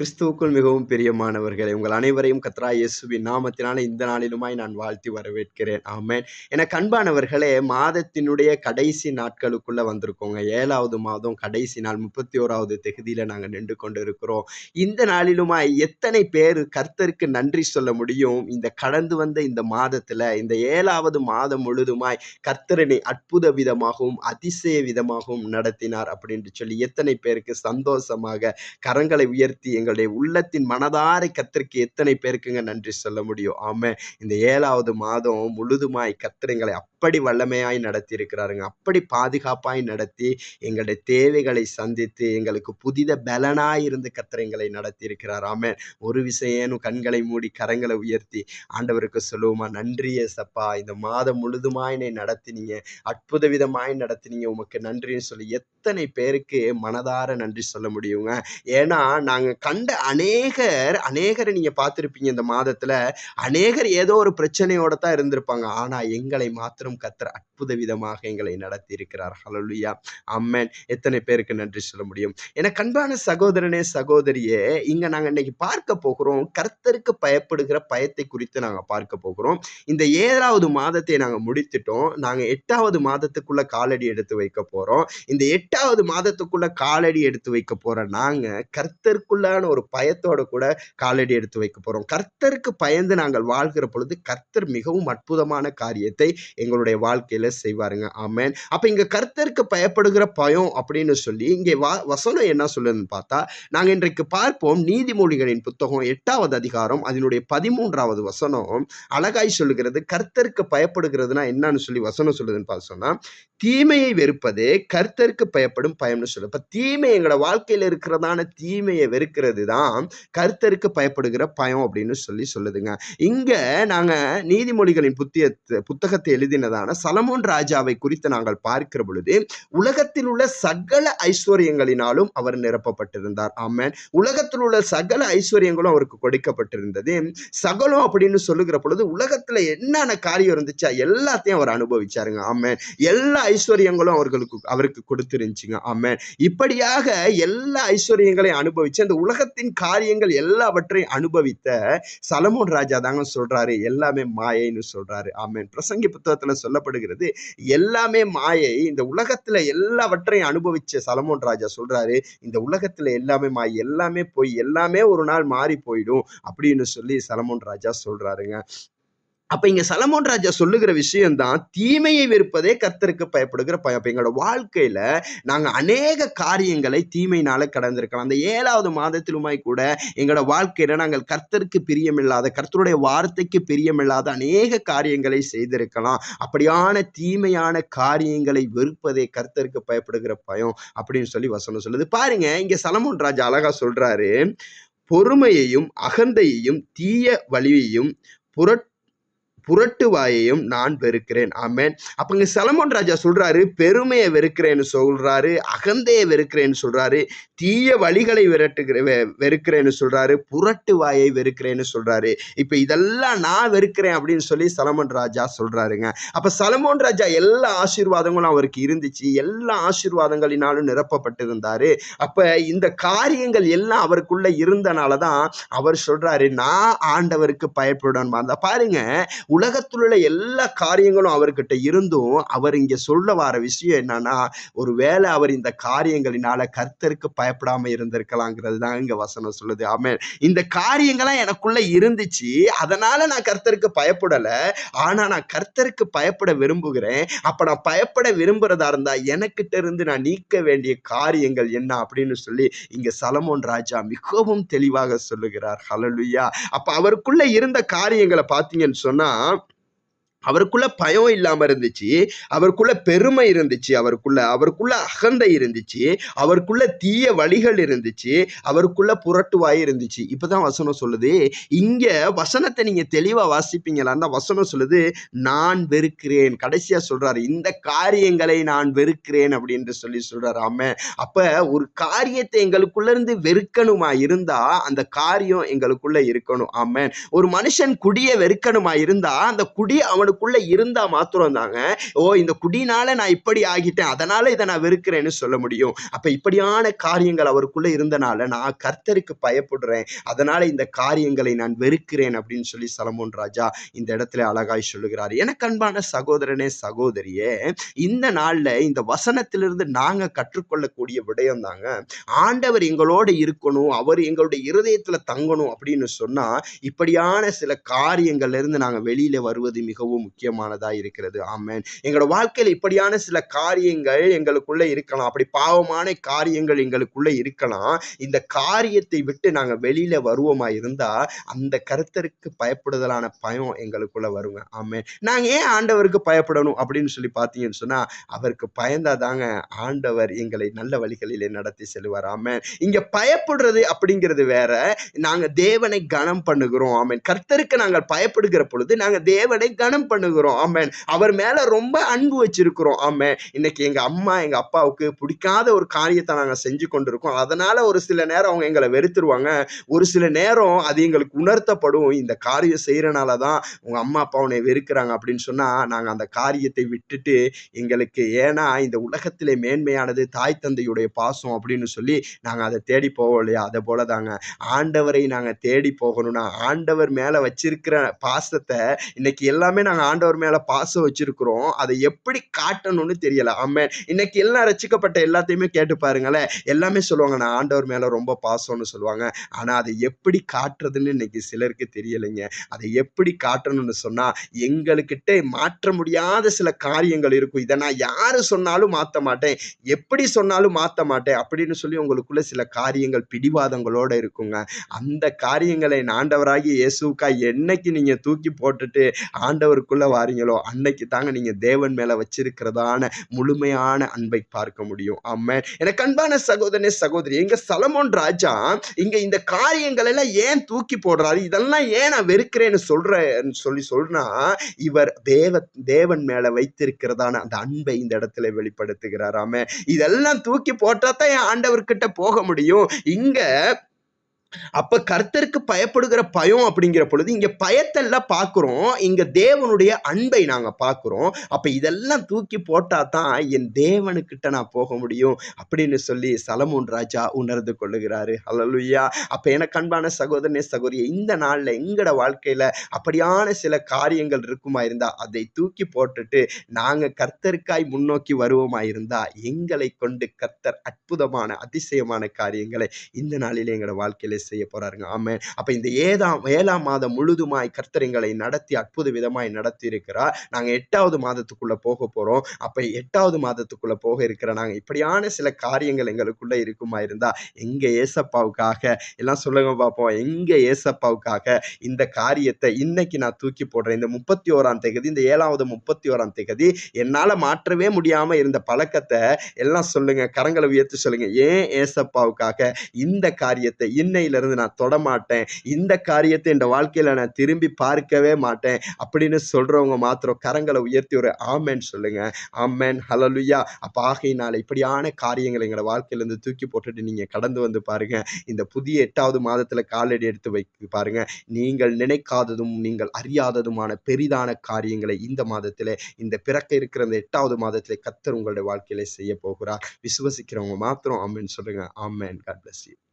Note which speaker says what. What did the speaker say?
Speaker 1: கிறிஸ்துவுக்குள் மிகவும் பிரியமானவர்களே உங்கள் அனைவரையும் கத்ரா இயேசுவின் நாமத்தினால இந்த நாளிலுமாய் நான் வாழ்த்தி வரவேற்கிறேன். ஆமேன். என கண்பானவர்களே மாதத்தினுடைய கடைசி நாட்களுக்குள்ள வந்திருக்கோங்க. ஏழாவது மாதம் கடைசி நாள் முப்பத்தி ஓராவது தகுதியில் நாங்கள் நின்று கொண்டு இருக்கிறோம் இந்த நாளிலுமாய் எத்தனை பேர் கர்த்தருக்கு நன்றி சொல்ல முடியும்? இந்த கடந்து வந்த இந்த மாதத்துல இந்த ஏழாவது மாதம் முழுதுமாய் கர்த்தரனை அற்புத விதமாகவும் அதிசய விதமாகவும் நடத்தினார் அப்படின்னு சொல்லி எத்தனை பேருக்கு சந்தோஷமாக கரங்களை உயர்த்தி எங்கள் எங்களுடைய உள்ளத்தின் மனதாரை கத்திற்கு எத்தனை பேருக்குங்க நன்றி சொல்ல முடியும்? ஆமே இந்த ஏழாவது மாதம் முழுதுமாய் கத்திரங்களை அப்படி வல்லமையாய் நடத்தி இருக்கிறாருங்க அப்படி பாதுகாப்பாய் நடத்தி எங்களுடைய தேவைகளை சந்தித்து எங்களுக்கு புதித பலனாய் இருந்து கத்திரங்களை நடத்தி இருக்கிறார் ஆமே ஒரு விஷயம் கண்களை மூடி கரங்களை உயர்த்தி ஆண்டவருக்கு சொல்லுவோமா? நன்றி சப்பா இந்த மாதம் முழுதுமாய் என்னை நடத்தினீங்க. அற்புத விதமாய் நடத்தினீங்க. உமக்கு நன்றின்னு சொல்லி அத்தனை பேருக்கு மனதார நன்றி சொல்ல முடியுங்க? ஏன்னா நாங்கள் கண்ட அநேகர் அநேகரை நீங்கள் பார்த்துருப்பீங்க இந்த மாதத்தில். அநேகர் ஏதோ ஒரு பிரச்சனையோட தான் இருந்திருப்பாங்க. ஆனால் எங்களை மாத்திரம் கத்துற அற்புத விதமாக எங்களை நடத்தி இருக்கிறார். ஹலோலியா அம்மன் எத்தனை பேருக்கு நன்றி சொல்ல முடியும்? என கண்பான சகோதரனே சகோதரியே இங்கே நாங்கள் இன்னைக்கு பார்க்க போகிறோம். கர்த்தருக்கு பயப்படுகிற பயத்தை குறித்து நாங்கள் பார்க்க போகிறோம். இந்த ஏழாவது மாதத்தை நாங்கள் முடித்துட்டோம். நாங்கள் எட்டாவது மாதத்துக்குள்ள காலடி எடுத்து வைக்க போகிறோம் இந்த எட்டு எட்டாவது மாதத்துக்குள்ள காலடி எடுத்து வைக்க போகிற நாங்கள் கர்த்தருக்குள்ளான ஒரு பயத்தோட கூட காலடி எடுத்து வைக்க போகிறோம் கர்த்தருக்கு பயந்து நாங்கள் வாழ்கிற பொழுது கர்த்தர் மிகவும் அற்புதமான காரியத்தை எங்களுடைய வாழ்க்கையில செய்வாருங்க. ஆமேன். அப்ப இங்க கர்த்தருக்கு பயப்படுகிற பயம் அப்படின்னு சொல்லி இங்கே வா வசனம் என்ன சொல்லுதுன்னு பார்த்தா நாங்க இன்றைக்கு பார்ப்போம் நீதிமொழிகளின் புத்தகம் எட்டாவது அதிகாரம் அதனுடைய பதிமூன்றாவது வசனம் அழகாய் சொல்லுகிறது. கர்த்தருக்கு பயப்படுகிறதுனா என்னன்னு சொல்லி வசனம் சொல்லுதுன்னு பார்த்து சொன்னா தீமையை வெறுப்பது கர்த்தருக்கு பயப்படும் பயம்னு சொல்லு இப்போ தீமை எங்களோட வாழ்க்கையில் இருக்கிறதான தீமையை வெறுக்கிறது தான் கர்த்தருக்கு பயப்படுகிற பயம் அப்படின்னு சொல்லி சொல்லுதுங்க. இங்க நாங்க நீதிமொழிகளின் புத்திய புத்தகத்தை எழுதினதான சலமோன் ராஜாவை குறித்து நாங்கள் பார்க்கிற பொழுது உலகத்தில் உள்ள சகல ஐஸ்வர்யங்களினாலும் அவர் நிரப்பப்பட்டிருந்தார். ஆமேன். உலகத்தில் உள்ள சகல ஐஸ்வர்யங்களும் அவருக்கு கொடுக்கப்பட்டிருந்தது. சகலம் அப்படின்னு சொல்லுகிற பொழுது உலகத்துல என்னென்ன காரியம் இருந்துச்சா எல்லாத்தையும் அவர் அனுபவிச்சாருங்க. ஆமேன். எல்லா ஐஸ்வர்யங்களும் அவர்களுக்கு அவருக்கு கொடுத்துருந்துச்சுங்க ஆமேன். இப்படியாக எல்லா ஐஸ்வர்யங்களையும் அனுபவிச்சு அந்த உலகத்தின் காரியங்கள் எல்லாவற்றையும் அனுபவித்த சலமோன் ராஜா தாங்க சொல்றாரு. எல்லாமே மாயைன்னு சொல்றாரு. ஆமேன். பிரசங்கி புத்தகத்துல சொல்லப்படுகிறது எல்லாமே மாயை இந்த உலகத்துல எல்லாவற்றையும் அனுபவிச்ச சலமோன் ராஜா சொல்றாரு இந்த உலகத்துல எல்லாமே மாயை எல்லாமே போய் எல்லாமே ஒரு நாள் மாறி போயிடும் அப்படின்னு சொல்லி சலமோன் ராஜா சொல்றாருங்க. அப்ப இங்க சலமோன் ராஜா சொல்லுகிற விஷயம்தான் தீமையை வெறுப்பதே கர்த்தருக்கு பயப்படுகிற பயம். எங்களோட வாழ்க்கையில நாங்க அநேக காரியங்களை தீமையினால் கடந்திருக்கலாம். அந்த ஏழாவது மாதத்திலுமாய் கூட எங்களோட வாழ்க்கையில நாங்கள் கர்த்தருக்கு பிரியமில்லாத கர்த்தருடைய வார்த்தைக்கு பிரியமில்லாத அநேக காரியங்களை செய்திருக்கலாம். அப்படியான தீமையான காரியங்களை வெறுப்பதே கர்த்தருக்கு பயப்படுகிற பயம் அப்படின்னு சொல்லி வசனம் சொல்லுது. பாருங்க இங்க சலமோன் ராஜா அழகா சொல்றாரு பொறுமையையும் அகந்தையையும் தீய வழியையும் புரட் புரட்டு வாயையும் நான் வெறுக்கிறேன். ஆமேன். அப்போ இங்கே சலமோன் ராஜா சொல்றாரு பெருமையை வெறுக்கிறேன்னு சொல்றாரு அகந்தையை வெறுக்கிறேன்னு சொல்றாரு தீய வழிகளை விரட்டுகிற வெறுக்கிறேன்னு சொல்றாரு புரட்டு வாயை வெறுக்கிறேன்னு சொல்றாரு. இப்போ இதெல்லாம் நான் வெறுக்கிறேன் அப்படின்னு சொல்லி சலமோன் ராஜா சொல்றாருங்க. அப்போ சலமோன் ராஜா எல்லா ஆசீர்வாதங்களும் அவருக்கு இருந்துச்சு. எல்லா ஆசீர்வாதங்களினாலும் நிரப்பப்பட்டிருந்தாரு. அப்போ இந்த காரியங்கள் எல்லாம் அவருக்குள்ள இருந்தனாலதான் அவர் சொல்றாரு நான் ஆண்டவருக்கு பயப்படுவேன் பாருங்க உலகத்தில் உள்ள எல்லா காரியங்களும் அவர்கிட்ட இருந்தும் அவர் இங்க சொல்ல வர விஷயம் என்னன்னா ஒரு வேளை அவர் இந்த காரியங்களினால கர்த்தருக்கு பயப்படாம இருந்திருக்கலாங்கிறது தான் இங்க வசனம் சொல்லுது. ஆமே இந்த காரியங்கள்லாம் எனக்குள்ள இருந்துச்சு. அதனால நான் கர்த்தருக்கு பயப்படல. ஆனா நான் கர்த்தருக்கு பயப்பட விரும்புகிறேன். அப்ப நான் பயப்பட விரும்புறதா இருந்தா எனக்கிட்ட இருந்து நான் நீக்க வேண்டிய காரியங்கள் என்ன அப்படின்னு சொல்லி இங்க சலமோன் ராஜா மிகவும் தெளிவாக சொல்லுகிறார். ஹலலுயா அப்ப அவருக்குள்ள இருந்த காரியங்களை பார்த்தீங்கன்னு சொன்னா up. அவருக்குள்ள பயம் இல்லாம இருந்துச்சு அவருக்குள்ள பெருமை இருந்துச்சு அவருக்குள்ள அவருக்குள்ள அகந்தை இருந்துச்சு அவருக்குள்ள தீய வழிகள் இருந்துச்சு அவருக்குள்ள புரட்டுவாய் இருந்துச்சு. இப்பதான் வசனம் சொல்லுது இங்க வசனத்தை நீங்க தெளிவா வாசிப்பீங்களா தான் வசனம் சொல்லுது நான் வெறுக்கிறேன். கடைசியா சொல்றாரு இந்த காரியங்களை நான் வெறுக்கிறேன் அப்படின்னு சொல்லி சொல்றாரு. ஆம. அப்ப ஒரு காரியத்தை எங்களுக்குள்ள இருந்து வெறுக்கணுமா இருந்தா அந்த காரியம் எங்களுக்குள்ள இருக்கணும். ஆமன் ஒரு மனுஷன் குடிய வெறுக்கணுமா இருந்தா அந்த குடி அவனு அவனுக்குள்ள இருந்தா மாத்திரம் தாங்க ஓ இந்த குடினால நான் இப்படி ஆகிட்டேன் அதனால இதை நான் வெறுக்கிறேன்னு சொல்ல முடியும். அப்ப இப்படியான காரியங்கள் அவருக்குள்ள இருந்தனால நான் கர்த்தருக்கு பயப்படுறேன். அதனால இந்த காரியங்களை நான் வெறுக்கிறேன் அப்படின்னு சொல்லி சலமோன் ராஜா இந்த இடத்துல அழகாய் சொல்லுகிறார். எனக்கு அன்பான சகோதரனே சகோதரியே இந்த நாள்ல இந்த வசனத்திலிருந்து நாங்க கற்றுக்கொள்ளக்கூடிய விடயம் தாங்க ஆண்டவர் எங்களோட இருக்கணும் அவர் எங்களுடைய இருதயத்துல தங்கணும் அப்படின்னு சொன்னா இப்படியான சில காரியங்கள்ல இருந்து நாங்க வெளியில வருவது மிகவும் முக்கியமானதா இருக்கிறது. ஆமேன். எங்களோட வாழ்க்கையில இப்படியான சில காரியங்கள் எங்களுக்குள்ள இருக்கலாம். அப்படி பாவமான காரியங்கள் எங்களுக்குள்ள இருக்கலாம். இந்த காரியத்தை விட்டு நாங்க வெளியில வருவோமா இருந்தா அந்த கருத்தருக்கு பயப்படுதலான பயம் எங்களுக்குள்ள வருங்க. ஆமென். நாங்க ஏன் ஆண்டவருக்கு பயப்படணும் அப்படின்னு சொல்லி பார்த்தீங்கன்னு சொன்னா அவருக்கு பயந்தாதாங்க ஆண்டவர் எங்களை நல்ல வழிகளிலே நடத்தி செல்வார் ஆமேன். இங்க பயப்படுறது அப்படிங்கிறது வேற. நாங்க தேவனை கனம் பண்ணுகிறோம். ஆமேன். கர்த்தருக்கு நாங்கள் பயப்படுகிற பொழுது நாங்க தேவனை கனம் பண்ணுகிறோம். ஆமேன். அவர் மேல ரொம்ப அன்பு வச்சிருக்கிறோம். ஆமேன். இன்னைக்கு எங்க அம்மா எங்க அப்பாவுக்கு பிடிக்காத ஒரு காரியத்தை நாங்க செஞ்சு கொண்டிருக்கோம். அதனால ஒரு சில நேரம் அவங்க எங்களை வெறுத்துருவாங்க. ஒரு சில நேரம் அது எங்களுக்கு உணர்த்தப்படும். இந்த காரியம் செய்யறனால தான் உங்க அம்மா அப்பா உன்னை வெறுக்கிறாங்க அப்படின்னு சொன்னா நாங்க அந்த காரியத்தை விட்டுட்டு எங்களுக்கு ஏன்னா இந்த உலகத்திலே மேன்மையானது தாய் தந்தையுடைய பாசம் அப்படின்னு சொல்லி நாங்க அதை தேடி போவோம் இல்லையா? அதை போல தாங்க ஆண்டவரை நாங்க தேடி போகணும்னா ஆண்டவர் மேல வச்சிருக்கிற பாசத்தை இன்னைக்கு எல்லாமே நாங்க ஆண்டவர் மேலே பாசம் வச்சிருக்கிறோம். அதை எப்படி காட்டணும்னு தெரியல. ஆமே இன்னைக்கு எல்லாம் ரசிக்கப்பட்ட எல்லாத்தையுமே கேட்டு பாருங்களேன். எல்லாமே சொல்லுவாங்க நான் ஆண்டவர் மேலே ரொம்ப பாசம்னு சொல்லுவாங்க. ஆனால் அதை எப்படி காட்டுறதுன்னு இன்னைக்கு சிலருக்கு தெரியலைங்க. அதை எப்படி காட்டணும்னு சொன்னால் எங்களுக்கிட்ட மாற்ற முடியாத சில காரியங்கள் இருக்கும். இதை நான் யார் சொன்னாலும் மாற்ற மாட்டேன். எப்படி சொன்னாலும் மாற்ற மாட்டேன் அப்படின்னு சொல்லி உங்களுக்குள்ள சில காரியங்கள் பிடிவாதங்களோட இருக்குங்க. அந்த காரியங்களை ஆண்டவராகி இயேசுக்கா என்னைக்கு நீங்கள் தூக்கி போட்டுட்டு ஆண்டவருக்குள்ள வாரீங்களோ அன்னைக்கு தாங்க நீங்க தேவன் மேல வச்சிருக்கிறதான முழுமையான அன்பை பார்க்க முடியும். ஆமென். எனக்கு அன்பான சகோதரனே சகோதரி எங்க சலமோன் ராஜா இங்க இந்த காரியங்கள் எல்லாம் ஏன் தூக்கி போடுறாரு? இதெல்லாம் ஏன் நான் வெறுக்கிறேன்னு சொல்றேன்னு சொல்லி சொல்றா இவர் தேவ தேவன் மேல வைத்திருக்கிறதான அந்த அன்பை இந்த இடத்துல வெளிப்படுத்துகிறார். ஆமே இதெல்லாம் தூக்கி போட்டா தான் என் ஆண்டவர்கிட்ட போக முடியும். இங்க அப்ப கர்த்தருக்கு பயப்படுகிற பயம் அப்படிங்கிற பொழுது இங்க பயத்தெல்லாம் பார்க்குறோம் இங்க தேவனுடைய அன்பை நாங்க பார்க்குறோம் அப்ப இதெல்லாம் தூக்கி போட்டா தான் என் தேவனுக்கிட்ட நான் போக முடியும் அப்படின்னு சொல்லி சலமோன் ராஜா உணர்ந்து கொள்ளுகிறாரு. அல்லலுயா அப்ப எனக்கு அன்பான சகோதரனே சகோதரிய இந்த நாள்ல எங்கட வாழ்க்கையில அப்படியான சில காரியங்கள் இருக்குமா இருந்தா அதை தூக்கி போட்டுட்டு நாங்க கர்த்தருக்காய் முன்னோக்கி வருவோமா இருந்தா எங்களை கொண்டு கர்த்தர் அற்புதமான அதிசயமான காரியங்களை இந்த நாளிலே எங்களோட வாழ்க்கையில செய்ய போறாருங்க. ஆமே அப்ப இந்த ஏதாம் ஏழாம் மாதம் முழுதுமாய் கர்த்தர் எங்களை நடத்தி அற்புத விதமாய் நடத்தி இருக்கிறார் நாங்க எட்டாவது மாதத்துக்குள்ள போக போறோம். அப்ப எட்டாவது மாதத்துக்குள்ள போக இருக்கிற நாங்க இப்படியான சில காரியங்கள் எங்களுக்குள்ள இருக்குமா இருந்தா எங்க ஏசப்பாவுக்காக எல்லாம் சொல்லுங்க பார்ப்போம் எங்க ஏசப்பாவுக்காக இந்த காரியத்தை இன்னைக்கு நான் தூக்கி போடுறேன். இந்த முப்பத்தி ஓராம் தேதி இந்த ஏழாவது முப்பத்தி ஓராம் தேதி என்னால மாற்றவே முடியாம இருந்த பழக்கத்தை எல்லாம் சொல்லுங்க. கரங்களை உயர்த்தி சொல்லுங்க. ஏன் ஏசப்பாவுக்காக இந்த காரியத்தை இருந்து நான் தொடமாட்டேன் இந்த காரியத்தை இந்த வாழ்க்கையில நான் திரும்பி பார்க்கவே மாட்டேன். அப்படின்னு சொல்றவங்க மாத்திரம் கரங்களை உயர்த்தி ஒரு ஆமேன் சொல்லுங்க. ஆமேன் ஹலலுயா அப்ப ஆகையினால இப்படியான காரியங்களை எங்களோட வாழ்க்கையிலேருந்து தூக்கி போட்டுட்டு நீங்க கடந்து வந்து பாருங்க. இந்த புதிய எட்டாவது மாதத்துல காலடி எடுத்து வைக்க பாருங்க. நீங்கள் நினைக்காததும் நீங்கள் அறியாததுமான பெரிதான காரியங்களை இந்த மாதத்தில் இந்த பிறக்க இருக்கிற இந்த எட்டாவது மாதத்தில் கத்தர் உங்களுடைய வாழ்க்கையில செய்ய போகிறார். விசுவசிக்கிறவங்க மாத்திரம் ஆமேன் சொல்லுங்க. ஆமேன். God bless you